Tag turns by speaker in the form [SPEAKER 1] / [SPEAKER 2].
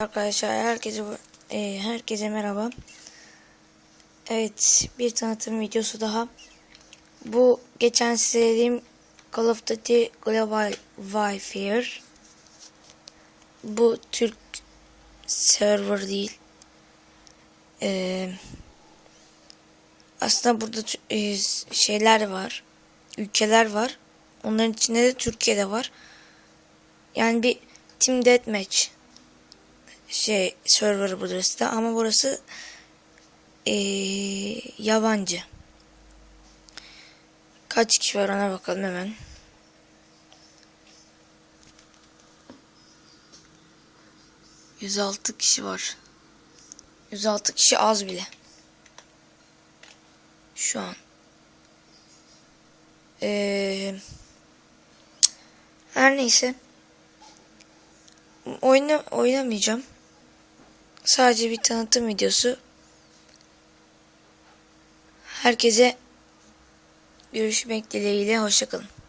[SPEAKER 1] Arkadaşlar herkese e, herkese merhaba. Evet, bir tanıtım videosu daha. Bu geçen size dediğim Call of Duty Global Warfare. Bu Türk server değil. Ee, aslında burada e, şeyler var. Ülkeler var. Onların içinde de Türkiye'de var. Yani bir Team Deathmatch şey server burası da ama burası eee, yabancı. Kaç kişi var ona bakalım hemen. Yüz altı kişi var. 106 kişi az bile. Şu an. Eee her neyse. Oyna, oynamayacağım. Sadece bir tanıtım videosu. Herkese görüşmek dileğiyle. Hoşçakalın.